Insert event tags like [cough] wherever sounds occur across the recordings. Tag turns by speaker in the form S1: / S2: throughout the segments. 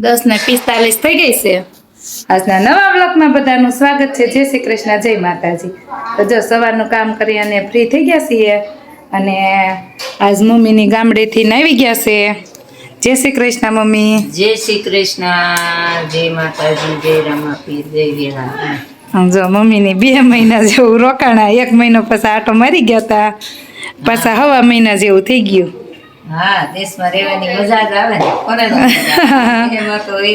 S1: દસ ને પિસ્તાલીસ થઈ ગઈ છે. આજના નવા બ્લોકમાં બધાનું સ્વાગત છે. જય શ્રી કૃષ્ણ જય માતાજી. તો જો સવારનું કામ કરી અને ફ્રી થઈ ગયા છીએ અને આજ મમ્મીની ગામડેથી આવી ગયા છે. જય શ્રી કૃષ્ણ મમ્મી.
S2: જય શ્રી કૃષ્ણ જય માતાજી જય રમાપીર જય
S1: જો મમ્મીની બે મહિના જેવું રોકાણા. એક મહિનો પછી આટો મારી ગયા હતા પાછા હવા મહિના જેવું થઈ ગયું.
S2: હા દેશમાં રહેવાની મજા જ આવે ને. કોને ન મજા આવે? [laughs] એમાં તો એ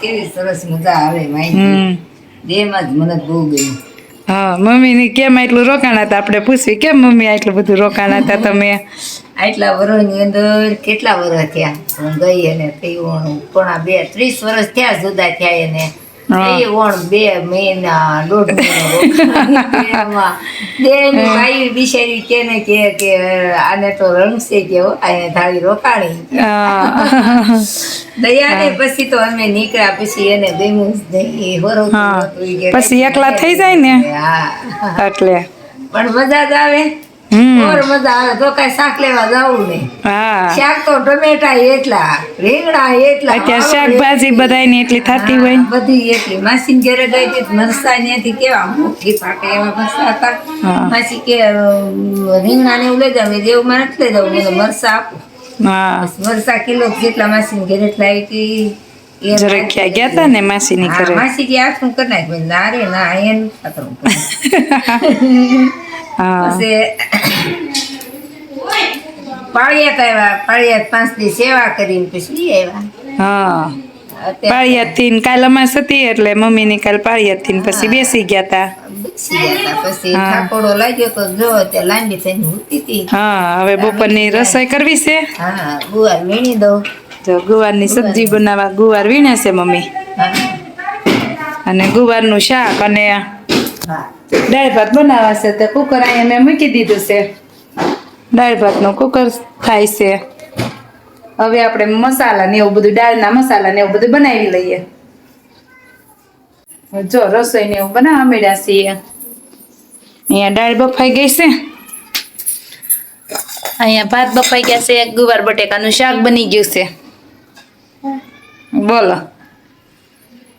S2: કેવી સરસ મજા આવે માહિતી.
S1: હમ.
S2: દેહમાં જ મને બહુ ગયું
S1: હા મમ્મીની કેમ આટલું રોકાણ હતા? આપણે પૂછવી કેમ મમ્મી આટલું બધું રોકાણ હતા તમે?
S2: આટલા વર્ષની અંદર કેટલા વર્ષ થયા? હું ગઈ અને પણ આ બે ત્રીસ વર્ષ થયા જુદા થયા એને.
S1: હા.
S2: બે મહિના દોઢ મહિનો બેની બાઈ બિચારી કે ને કે કે આને તો રંગશે કે હો, આને થાળી રોકાણી.
S1: હા.
S2: દયાને પછી તો અમે નીકળ્યા પછી એને ગમ્યું જ નહીં.
S1: પછી એકલા થઈ જાય ને?
S2: હા.
S1: એટલે.
S2: પણ મજા જ આવે. ઓર મજા આવે તો કઈ શાક લેવા જવું નહીં.
S1: હા.
S2: શાક તો ટમેટા એટલા રીંગણા એટલા
S1: અત્યારે શાકભાજી બધાયની એટલી થતી હોય
S2: બધી એટલી. માસી ઘરે ગઈ હતી મરસા ત્યાંથી કેવા મુઠ્ઠી પાકે એવા મરસા હતા. માસી કે રીંગણા ને એવું લઈ જાવ નથી લઈ જાવ. મેં મરસા આપું.
S1: હા.
S2: મરસા કિલો કેટલા માસી ઘરે લાવી હતી. એ
S1: જરાક ગયા હતા ને માસીની ઘરે?
S2: માસી કે આઠમું કરી નાખ ના રે ના ખાતરું [laughs] પછી પાળિયાત આવ્યા પાળિયાત પાંચ દી સેવા કરીને પછી આવ્યા.
S1: હા. પાળિયાદથી કાલ અમાસ હતી એટલે મમ્મી ની કાલ પાળિયાદથી પછી બેસી ગયા.
S2: પછી. ઠાકોડો લાગ્યો તો જો તે લાંબી થઈને મૂકી હતી
S1: હા હવે બપોરની રસોઈ કરવી છે?
S2: હા ગુવાર વીણી દઉં.
S1: ગુવારની સબ્જી બનાવવા ગુવાર વીણે છે મમ્મી.
S2: અને
S1: અને ગુવારનું શાક અને દાળ ભાત બનાવાશે તો કુકર અહીંયા મેં મૂકી દીધું છે. દાળ ભાતનું કુકર થાય છે. હવે આપણે મસાલા ને એવું બધું, દાળના મસાલા ને એવું બધું બનાવી લઈએ. જો રસોઈ ને એવું બનાવવા મળ્યા છીએ. અહીંયા દાળ બફાઈ ગઈ છે. અહીંયા ભાત બફાઈ ગયા છે ગુવાર બટેકાનું શાક બની ગયું છે. બોલો.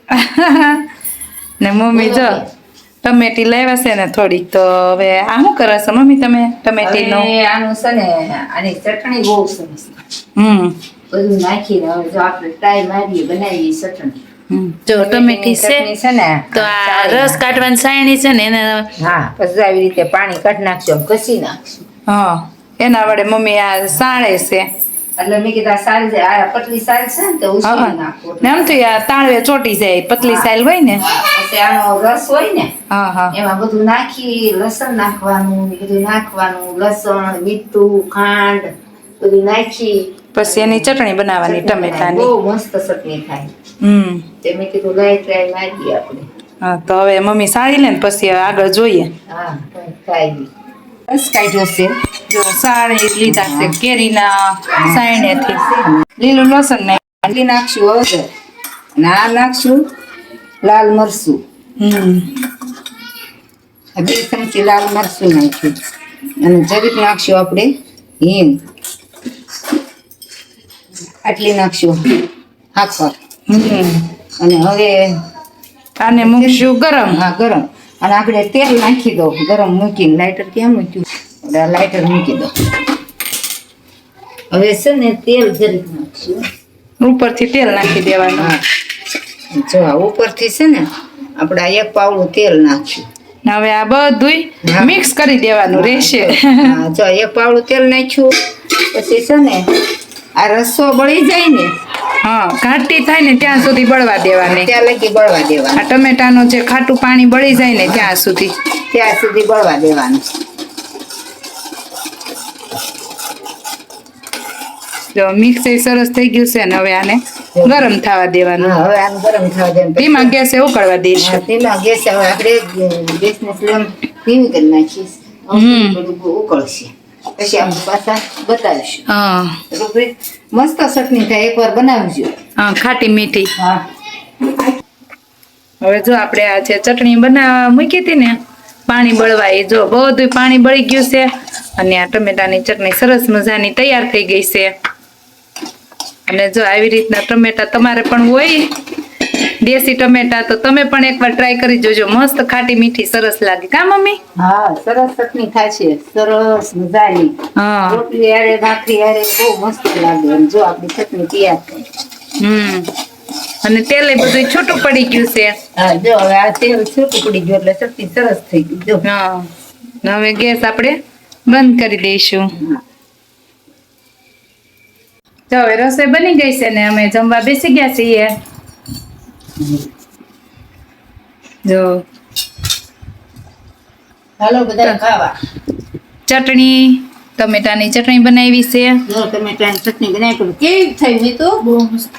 S1: [laughs] ને મમ્મી, જો. ટમેટી લાવ્યા છે ને થોડીક તો હવે આ શું કરો છો? મમ્મી તમે ટમેટીનું
S2: હવે આનું છે ને આની ચટણી બહુ સરસ.
S1: હમ.
S2: બધું નાખીને હવે જો આપણે ટ્રાય મારીએ બનાવીએ ચટણી.
S1: જો ટમેટી છે
S2: ને
S1: તો આ રસ કાઢવાની સાયણી છે ને એને
S2: હા પછી આવી રીતે પાણી કાઢી નાખજો ઘસી નાખશું.
S1: હા. એના વડે મમ્મી આ સાણે છે.
S2: એટલે મેં કીધા સારી છે આ પતલી સારી છે ને તો
S1: આ ચોટી જાય પતલી સાઈલ હોય ને.
S2: પછી આનો રસ હોય ને
S1: હા હા.
S2: એમાં બધું નાખી લસણ નાખવાનું બધું નાખવાનું લસણ મીઠું ખાંડ બધું નાખી.
S1: પછી એની ચટણી બનાવવાની ટમેટાની.
S2: બહુ મસ્ત ચટણી થાય.
S1: હમ.
S2: તે મેં કીધું લાઈ ટ્રાય મારી આપણે.
S1: હા તો હવે મમ્મી સારી લે ને પછી આગળ જોઈએ.
S2: હા ખાઈ રસ કાઢ્યો છે
S1: જો સાળી લીધા છે કેરીના સાયણેથી લીલું લસણ ને
S2: આટલી નાખશું હવે. આ નાખશું લાલ મરચું.
S1: હમ.
S2: બે ચમચી લાલ મરચું નાખ્યું. અને જરીક નાખશું આપણે હિંગ. આટલી નાખશું. હાકર અને હવે
S1: આને મૂકશું ગરમ.
S2: હા ગરમ. અને આપણે તેલ નાખી દો ગરમ મૂકીને લાઇટર ક્યાં મૂક્યું. લાઇટર મૂકી દો હવે છે ને તેલ જરીક નાખશું.
S1: ઉપરથી તેલ નાખી દેવાનું.
S2: હા. જો આ ઉપરથી છે ને આપણે આ એક પાવડું તેલ નાખ્યું.
S1: હવે આ બધુંય
S2: હા.
S1: મિક્સ કરી દેવાનું રહેશે.
S2: જો એક પાવડું તેલ નાખ્યું. પછી છે ને આ રસો બળી જાય ને
S1: હા ઘાટી થાય ને ત્યાં સુધી બળવા દેવાની.
S2: ત્યાં લગી બળવા દેવાનું.
S1: આ ટમેટાનો જે ખાટું પાણી બળી જાય ને ત્યાં સુધી.
S2: ત્યાં સુધી બળવા દેવાનું.
S1: જો મિક્સ સરસ થઈ ગયું છે ને હવે આને ગરમ થવા દેવાનું.
S2: હવે આને ગરમ થવા દેવાનું.
S1: ધીમા ગેસે ઉકળવા દઈશું
S2: ધીમા ગેસે હવે આપણે ગેસને ફ્લેમ ધીમી કરી નાખીશ.
S1: હમ.
S2: ઉકળશે. પછી આપણે પાછા બતાવીશું.
S1: હા.
S2: મસ્ત ચટણી થાય એકવાર બનાવજો.
S1: હા ખાટી મીઠી.
S2: હા.
S1: હવે જો આપણે આ જે ચટણી બનાવવા મૂકી હતી ને પાણી બળવા એ જો બધું પાણી બળી ગયું છે અને આ ટમેટાની ચટણી સરસ મજાની તૈયાર થઈ ગઈ છે. અને જો આવી રીતના ટમેટા તમારે પણ હોય દેશી ટમેટા તો તમે પણ એકવાર ટ્રાય કરી જોજો. મસ્ત ખાટી મીઠી સરસ લાગે. કા મમ્મી?
S2: હા સરસ ચટણી થાય છે. સરસ મજાની.
S1: હા.
S2: રોટલી આરે ભાખરી આરે બહુ મસ્ત લાગે જો આપણી ચટણી તૈયાર થઈ.
S1: હમ. અને તેલ એ બધું છૂટું પડી ગયું છે.
S2: હા જો હવે આ તેલ છૂટું પડી ગયું એટલે ચટણી સરસ થઈ ગઈ. જો.
S1: હા. હવે ગેસ આપણે બંધ કરી દઈશું. તો હવે રસોઈ બની ગઈ છે ને અમે જમવા બેસી ગયા છીએ. જો.
S2: હાલો બધા ખાવા.
S1: ચટણી ટમેટાની ચટણી બનાવી છે.
S2: જો ટમેટાની ચટણી બનાવી કેવી થઈ મેં તો? બહુ મસ્ત.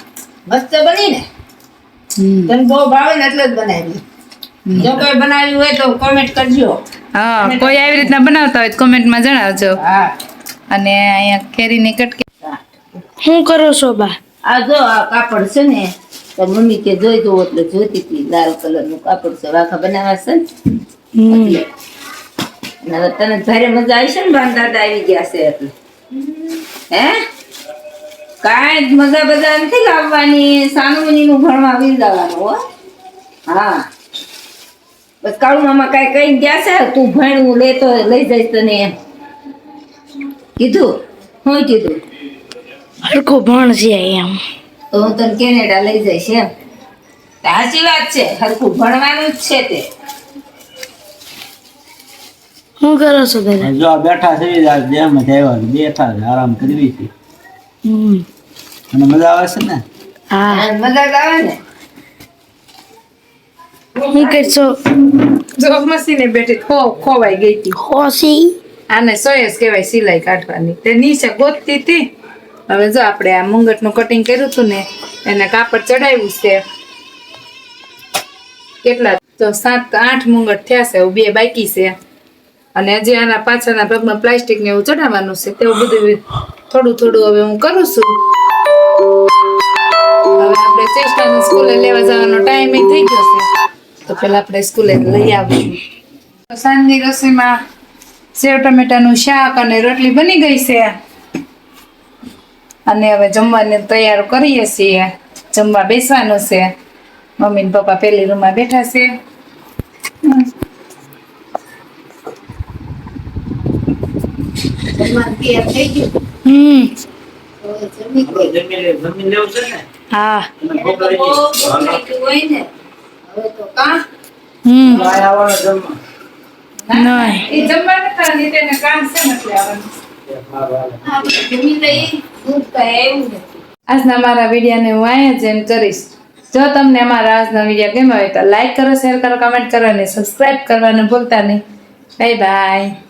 S2: મસ્ત બની ને તને બહુ ભાવે ને એટલે જ બનાવી. જો કોઈ બનાવ્યું હોય તો કોમેન્ટ કરજો.
S1: હા કોઈ આવી રીતના બનાવતા હોય તો કોમેન્ટમાં જણાવજો.
S2: હા.
S1: અને અહીંયા કેરીની કટકી.
S3: શું કરો છો બા?
S2: આ જો આ કાપડ છે ને તો મમ્મી કે જોઈ દો એટલે જોતી હતી લાલ કલરનું કાપડ છે વાખા બનાવવા છે ને? હવે તને ઘરે મજા આવી છે ને ભાન દાદા આવી ગયા છે એટલે. હે? કાંઈ જ મજા બધા નથી લાવવાની સાનુમની નું ભણવા વિંદાવાનું હો. હા. બસ કાળુ મામા કાંઈ કઈ ગયા છે? તું ભણવું લેતો લઈ જઈશ તને એમ. કીધું? હું કીધું?
S3: હરખું છે એમ.
S2: તો હું તને કેનેડા લઈ જઈશ એમ. સાચી વાત છે હરખું ભણવાનું જ છે તે.
S3: શું કરો છો દાદા
S4: જો આ બેઠા છે દેહમાંથી આવ્યા બેઠા છે આરામ કરવી છે. અને મજા આવે છે ને?
S3: હા.
S2: મજા આવે ને.
S3: હું શું છો
S1: જો મશીને બેઠી ખો ખોવાઈ ગઈ હતી.
S3: ખોસી
S1: આને સોયસ કહેવાય સિલાઈ કાઢવાની. તે નીચે ગોતતી હતી. હવે જો આપણે આ મુંગટનું કટિંગ કર્યું હતું ને, એને કાપડ ચડાવ્યું છે. કેટલા? તો સાત, આઠ મુંગટ થયા છે બે બાકી છે. અને હજી આના પાછળના ભાગમાં પ્લાસ્ટિક ને એવું ચડાવવાનું છે, તેવું બધું થોડું થોડું હવે હું કરું છું. હવે આપણે ચેષ્ટાને સ્કૂલે લેવા જવાનો ટાઈમ થઈ ગયો છે. તો પેલા આપણે સ્કૂલે લઈ આવીશું. સાંજની રસોઈમાં સેવ ટમેટાનું શાક અને રોટલી બની ગઈ છે. અને હવે જમવાની તૈયાર કરીએ છીએ. જમવા બેસવાનું છે. મમ્મી ને પપ્પા પેલી રૂમમાં બેઠા છે.
S2: જમવાનું
S3: હા
S4: અને
S2: એને તો
S4: ભૂખ
S2: બહુ
S4: લાગી
S2: ભૂખ લાગી હોય ને હવે તો કાં
S3: હમ
S4: છે. આ આવવાનો જમવા.
S3: નહીં
S1: એ જમવા નતા ને તેને કામ છે નથી આવવાનું
S2: આપણે જમી લઈએ દૂધ કાંઈ આવ્યું નથી
S1: આજના મારા વિડીયોને હું અહીંયા જ end કરીશ જો તમને અમારા આજનો વીડિયો ગમ્યો હોય તો લાઈક કરો શેર કરો કમેન્ટ કરો અને સબસ્ક્રાઈબ કરવાનું ભૂલતા નહીં બાય બાય